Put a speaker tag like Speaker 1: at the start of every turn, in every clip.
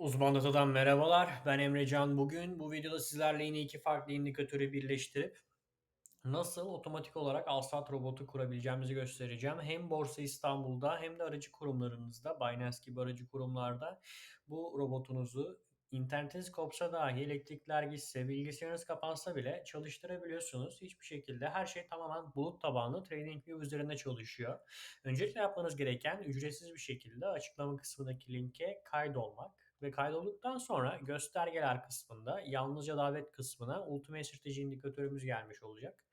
Speaker 1: Uzman Data'dan merhabalar. Ben Emrecan. Bugün bu videoda sizlerle yine iki farklı indikatörü birleştirip nasıl otomatik olarak Alsat robotu kurabileceğimizi göstereceğim. Hem Borsa İstanbul'da hem de aracı kurumlarınızda, Binance gibi aracı kurumlarda bu robotunuzu internetiniz kopsa dahi, elektrikler gitse, bilgisayarınız kapansa bile çalıştırabiliyorsunuz. Hiçbir şekilde her şey tamamen bulut tabanlı TradingView üzerinde çalışıyor. Öncelikle yapmanız gereken ücretsiz bir şekilde açıklama kısmındaki linke kaydolmak ve kaydolduktan sonra göstergeler kısmında yalnızca davet kısmına Ultimate Strateji indikatörümüz gelmiş olacak.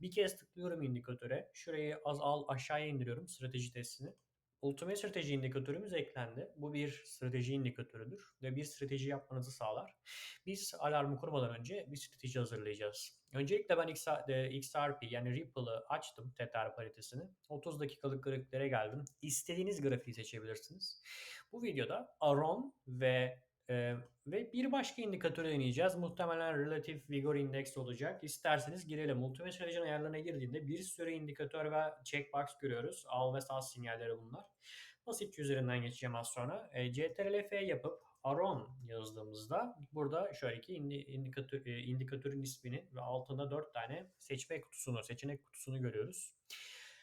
Speaker 1: Bir kez tıklıyorum indikatöre. Şurayı az al aşağıya indiriyorum strateji testini. Ultimate strateji indikatörümüz eklendi. Bu bir strateji indikatörüdür ve bir strateji yapmanızı sağlar. Biz alarmı kurmadan önce bir strateji hazırlayacağız. Öncelikle ben XRP yani Ripple'ı açtım Tether paritesini. 30 dakikalık grafiklere geldim. İstediğiniz grafiği seçebilirsiniz. Bu videoda Aron ve ee, ve bir başka indikatörü deneyeceğiz. Muhtemelen Relative Vigor Index olacak. İsterseniz girelim. Multimetre aracın ayarlarına girdiğinde bir sürü indikatör ve checkbox görüyoruz. Al ve sal sinyalleri bunlar. Basitçe üzerinden geçeceğim az sonra. E, CTRL-F yapıp Aron yazdığımızda burada şöyle ki indikatör, indikatörün ismini ve altında 4 tane seçme kutusunu, seçenek kutusunu görüyoruz.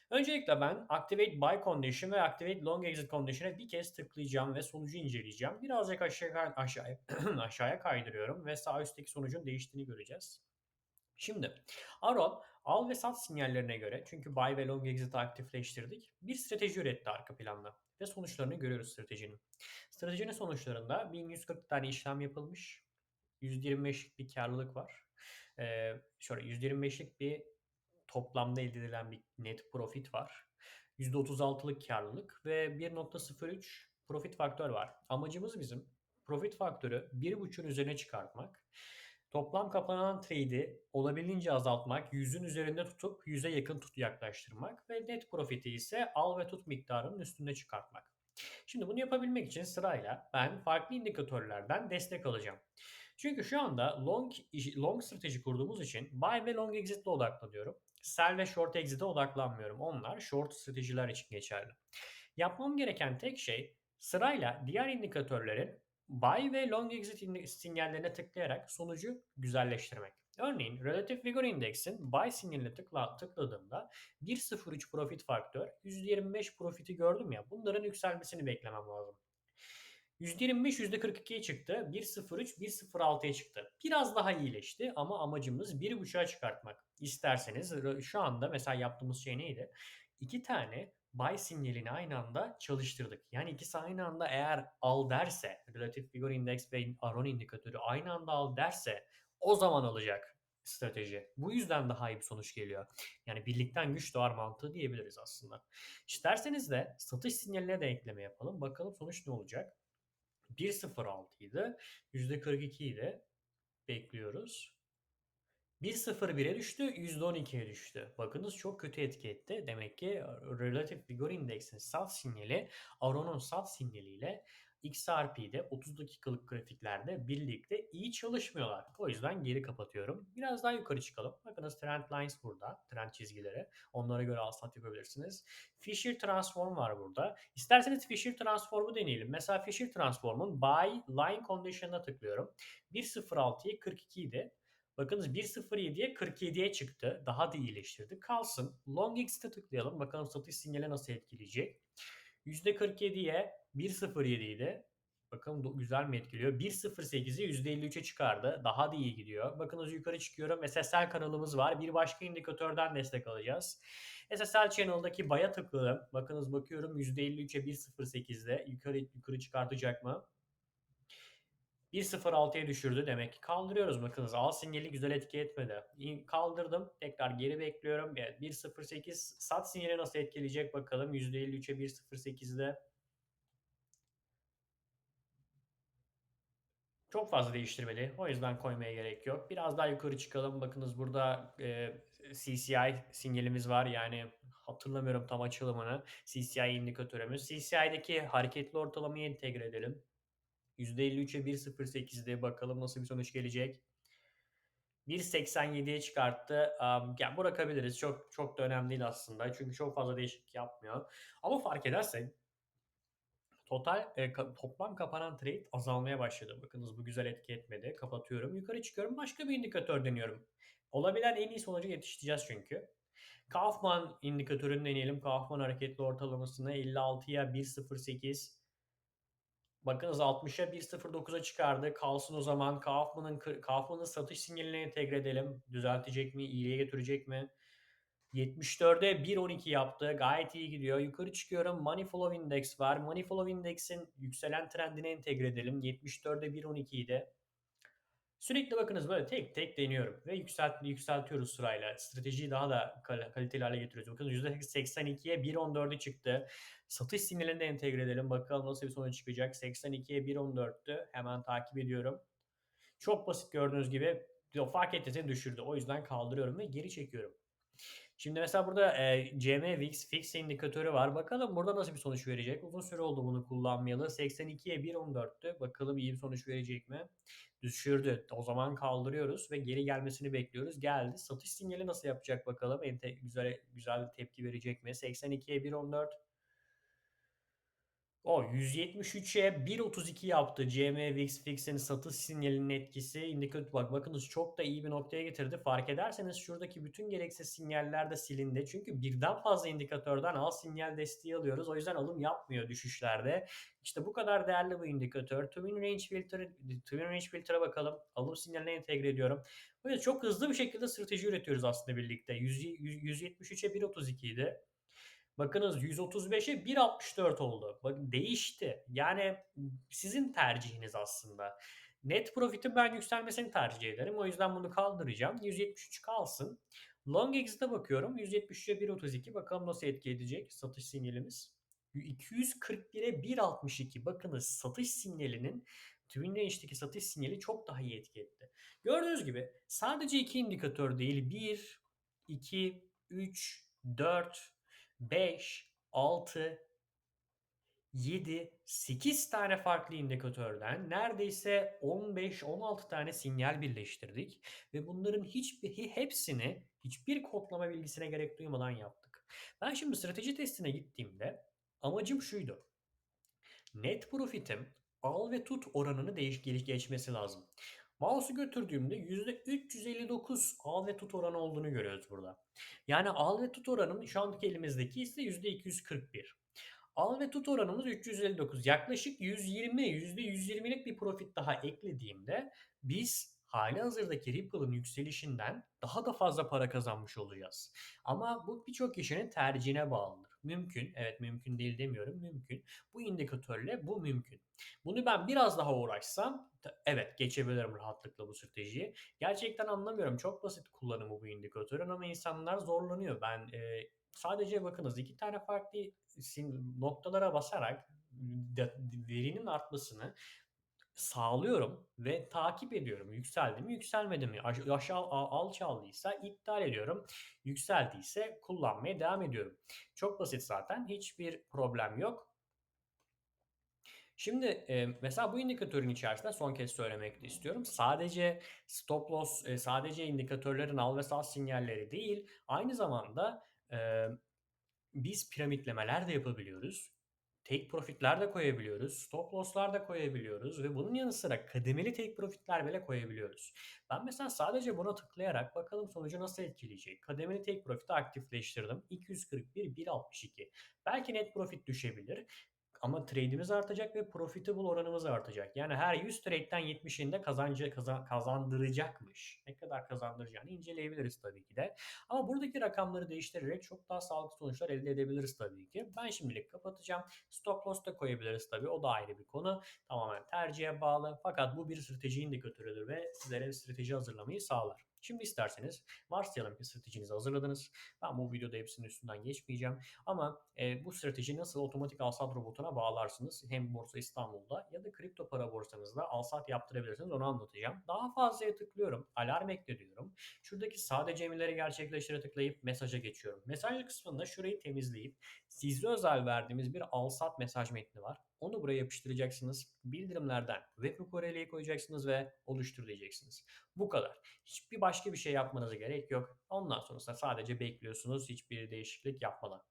Speaker 1: Öncelikle ben Activate Buy Condition ve Activate Long Exit Condition'a bir kez tıklayacağım ve sonucu inceleyeceğim. Birazcık aşağı, aşağıya, aşağıya kaydırıyorum ve sağ üstteki sonucun değiştiğini göreceğiz. Şimdi Aron al ve sat sinyallerine göre çünkü buy ve long exit'i aktifleştirdik. Bir strateji üretti arka planda ve sonuçlarını görüyoruz stratejinin. Stratejinin sonuçlarında 1140 tane işlem yapılmış. %25'lik bir karlılık var. Ee, şöyle %25'lik bir toplamda elde edilen bir net profit var. %36'lık karlılık ve 1.03 profit faktör var. Amacımız bizim profit faktörü 1.5'ün üzerine çıkartmak. Toplam kapanan trade'i olabildiğince azaltmak, 100'ün üzerinde tutup 100'e yakın tut yaklaştırmak ve net profiti ise al ve tut miktarının üstünde çıkartmak. Şimdi bunu yapabilmek için sırayla ben farklı indikatörlerden destek alacağım. Çünkü şu anda long long strateji kurduğumuz için buy ve long exit'le odaklanıyorum. Sell ve short exit'e odaklanmıyorum. Onlar short stratejiler için geçerli. Yapmam gereken tek şey sırayla diğer indikatörlerin buy ve long exit sinyallerine tıklayarak sonucu güzelleştirmek. Örneğin Relative Vigor Index'in buy sinyaline tıkla, tıkladığımda 1.03 profit faktör, %25 profiti gördüm ya bunların yükselmesini beklemem lazım. %25 %42'ye çıktı. 1.03 1.06'ya çıktı. Biraz daha iyileşti ama amacımız 1.5'a çıkartmak. İsterseniz şu anda mesela yaptığımız şey neydi? İki tane buy sinyalini aynı anda çalıştırdık. Yani ikisi aynı anda eğer al derse, Relative Vigor Index ve Aron indikatörü aynı anda al derse o zaman alacak strateji. Bu yüzden daha iyi bir sonuç geliyor. Yani birlikten güç doğar mantığı diyebiliriz aslında. İsterseniz de satış sinyaline de ekleme yapalım. Bakalım sonuç ne olacak? 1.06 idi. %42 idi. Bekliyoruz. 1.01'e düştü, %12'ye düştü. Bakınız çok kötü etki etti. Demek ki Relative Vigor Index'in sat sinyali Aron'un sat sinyaliyle XRP'de 30 dakikalık grafiklerde birlikte iyi çalışmıyorlar. O yüzden geri kapatıyorum. Biraz daha yukarı çıkalım. Bakınız trend lines burada. Trend çizgileri. Onlara göre al yapabilirsiniz. Fisher Transform var burada. İsterseniz Fisher Transform'u deneyelim. Mesela Fisher Transform'un Buy Line Condition'a tıklıyorum. 1.06'ya 42 idi. Bakınız 1.07'ye 47'ye çıktı. Daha da iyileştirdi. Kalsın. Long X'te tıklayalım. Bakalım satış sinyali nasıl etkileyecek. %47'ye 1.07 idi. Bakalım güzel mi etkiliyor? 1.08'i %53'e çıkardı. Daha da iyi gidiyor. Bakınız yukarı çıkıyorum. SSL kanalımız var. Bir başka indikatörden destek alacağız. SSL Channel'daki baya tıkladım. Bakınız bakıyorum %53'e 1.08'de. Yukarı, yukarı çıkartacak mı? 1.06'ya düşürdü demek ki kaldırıyoruz bakınız al sinyali güzel etki etmedi. Kaldırdım tekrar geri bekliyorum. Evet 1.08 sat sinyali nasıl etkileyecek bakalım %53'e 1.08'de. Çok fazla değiştirmeli. O yüzden koymaya gerek yok. Biraz daha yukarı çıkalım. Bakınız burada e, CCI sinyalimiz var. Yani hatırlamıyorum tam açılımını. CCI indikatörümüz. CCI'deki hareketli ortalamayı entegre edelim. %53'e 1.08'de bakalım nasıl bir sonuç gelecek. 1.87'ye çıkarttı. Um, yani bırakabiliriz. Çok çok da önemli değil aslında. Çünkü çok fazla değişiklik yapmıyor. Ama fark edersek total e, ka- toplam kapanan trade azalmaya başladı. Bakınız bu güzel etki etmedi. Kapatıyorum. Yukarı çıkıyorum. Başka bir indikatör deniyorum. Olabilen en iyi sonucu yetiştireceğiz çünkü. Kaufman indikatörünü deneyelim. Kaufman hareketli ortalamasını 56'ya 1.08 Bakınız 60'a 1.09'a çıkardı. Kalsın o zaman. Kaufman'ın Kaufman'ın satış sinyalini entegre edelim. Düzeltecek mi? İyiye götürecek mi? 74'e 1.12 yaptı. Gayet iyi gidiyor. Yukarı çıkıyorum. Money Flow Index var. Money Flow Index'in yükselen trendini entegre edelim. 74'e 1.12 idi. Sürekli bakınız böyle tek tek deniyorum ve yükselt, yükseltiyoruz sırayla. Stratejiyi daha da kaliteli hale getiriyoruz. Bakın %82'ye 1.14'e çıktı. Satış sinyalini de entegre edelim. Bakalım nasıl bir sonuç çıkacak. 82'ye 1.14'tü. Hemen takip ediyorum. Çok basit gördüğünüz gibi fark ettiğinizi düşürdü. O yüzden kaldırıyorum ve geri çekiyorum. Şimdi mesela burada e, CM Wix Fix indikatörü var. Bakalım burada nasıl bir sonuç verecek. Uzun süre oldu bunu kullanmayalı. 82'ye 1.14'tü. Bakalım iyi bir sonuç verecek mi? Düşürdü. O zaman kaldırıyoruz ve geri gelmesini bekliyoruz. Geldi. Satış sinyali nasıl yapacak bakalım. Ente, güzel güzel tepki verecek mi? 82'ye 1.14 o 173'e 1.32 yaptı. CM VIX Fix'in satış sinyalinin etkisi. Indikatör bak bakınız çok da iyi bir noktaya getirdi. Fark ederseniz şuradaki bütün gereksiz sinyaller de silindi. Çünkü birden fazla indikatörden al sinyal desteği alıyoruz. O yüzden alım yapmıyor düşüşlerde. İşte bu kadar değerli bu indikatör. Twin Range Filter, Twin Range Filter'a bakalım. Alım sinyaline entegre ediyorum. Böyle çok hızlı bir şekilde strateji üretiyoruz aslında birlikte. 100, 173'e 1.32 idi. Bakınız 135'e 1.64 oldu. Bakın değişti. Yani sizin tercihiniz aslında. Net profit'in ben yükselmesini tercih ederim. O yüzden bunu kaldıracağım. 173 kalsın. Long exit'e bakıyorum. 173'e 1.32. Bakalım nasıl etki edecek satış sinyalimiz. 241'e 1.62. Bakınız satış sinyalinin Twin Range'deki satış sinyali çok daha iyi etki etti. Gördüğünüz gibi sadece iki indikatör değil. 1, 2, 3, 4, 5, 6, 7, 8 tane farklı indikatörden neredeyse 15-16 tane sinyal birleştirdik ve bunların hiçbir hepsini hiçbir kodlama bilgisine gerek duymadan yaptık. Ben şimdi strateji testine gittiğimde amacım şuydu. Net profitim al ve tut oranını değiş geçmesi lazım. Mouse'u götürdüğümde %359 al ve tut oranı olduğunu görüyoruz burada. Yani al ve tut oranının şu andaki elimizdeki ise %241. Al ve tut oranımız 359. Yaklaşık 120, %120'lik bir profit daha eklediğimde biz hali hazırdaki Ripple'ın yükselişinden daha da fazla para kazanmış olacağız. Ama bu birçok kişinin tercihine bağlıdır. Mümkün, evet mümkün değil demiyorum, mümkün. Bu indikatörle bu mümkün. Bunu ben biraz daha uğraşsam evet geçebilirim rahatlıkla bu stratejiyi. Gerçekten anlamıyorum. Çok basit kullanımı bu indikatörün ama insanlar zorlanıyor. Ben e, sadece bakınız iki tane farklı noktalara basarak verinin artmasını sağlıyorum ve takip ediyorum. Yükseldi mi, yükselmedi mi? Aşağı alçaldıysa iptal ediyorum. Yükseldiyse kullanmaya devam ediyorum. Çok basit zaten. Hiçbir problem yok. Şimdi mesela bu indikatörün içerisinde son kez söylemek istiyorum. Sadece stop loss, sadece indikatörlerin al ve sat sinyalleri değil, aynı zamanda biz piramitlemeler de yapabiliyoruz. Take profitler de koyabiliyoruz. Stop loss'lar da koyabiliyoruz ve bunun yanı sıra kademeli take profitler bile koyabiliyoruz. Ben mesela sadece buna tıklayarak bakalım sonucu nasıl etkileyecek. Kademeli take profit'i aktifleştirdim. 241 162. Belki net profit düşebilir. Ama trade'imiz artacak ve profitable oranımız artacak. Yani her 100 trade'den 70'inde kazancı kazan, kazandıracakmış. Ne kadar kazandıracağını inceleyebiliriz tabii ki de. Ama buradaki rakamları değiştirerek çok daha sağlıklı sonuçlar elde edebiliriz tabii ki. Ben şimdilik kapatacağım. Stop loss da koyabiliriz tabii. O da ayrı bir konu. Tamamen tercihe bağlı. Fakat bu bir strateji indikatörüdür ve sizlere strateji hazırlamayı sağlar. Şimdi isterseniz varsayalım ki stratejinizi hazırladınız. Ben bu videoda hepsinin üstünden geçmeyeceğim. Ama e, bu strateji nasıl otomatik alsat robotuna bağlarsınız hem Borsa İstanbul'da ya da kripto para borsanızda alsat yaptırabilirsiniz onu anlatacağım. Daha fazlaya tıklıyorum. Alarm ekle diyorum. Şuradaki sadece emirleri gerçekleştire tıklayıp mesaja geçiyorum. Mesaj kısmında şurayı temizleyip sizde özel verdiğimiz bir alsat mesaj metni var. Onu buraya yapıştıracaksınız. Bildirimlerden web URL'yi koyacaksınız ve oluştur diyeceksiniz. Bu kadar. Hiçbir başka bir şey yapmanıza gerek yok. Ondan sonrasında sadece bekliyorsunuz hiçbir değişiklik yapmadan.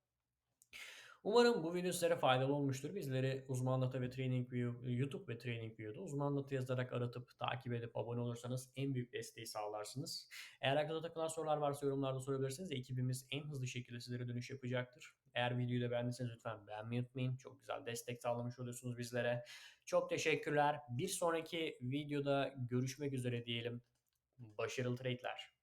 Speaker 1: Umarım bu video sizlere faydalı olmuştur. Bizleri Uzman Data ve TradingView, YouTube ve TradingView'da Uzman Data yazarak aratıp takip edip abone olursanız en büyük desteği sağlarsınız. Eğer aklınıza takılan sorular varsa yorumlarda sorabilirsiniz. Ekibimiz en hızlı şekilde sizlere dönüş yapacaktır. Eğer videoyu da beğendiyseniz lütfen beğenmeyi unutmayın. Çok güzel destek sağlamış oluyorsunuz bizlere. Çok teşekkürler. Bir sonraki videoda görüşmek üzere diyelim. Başarılı trade'ler.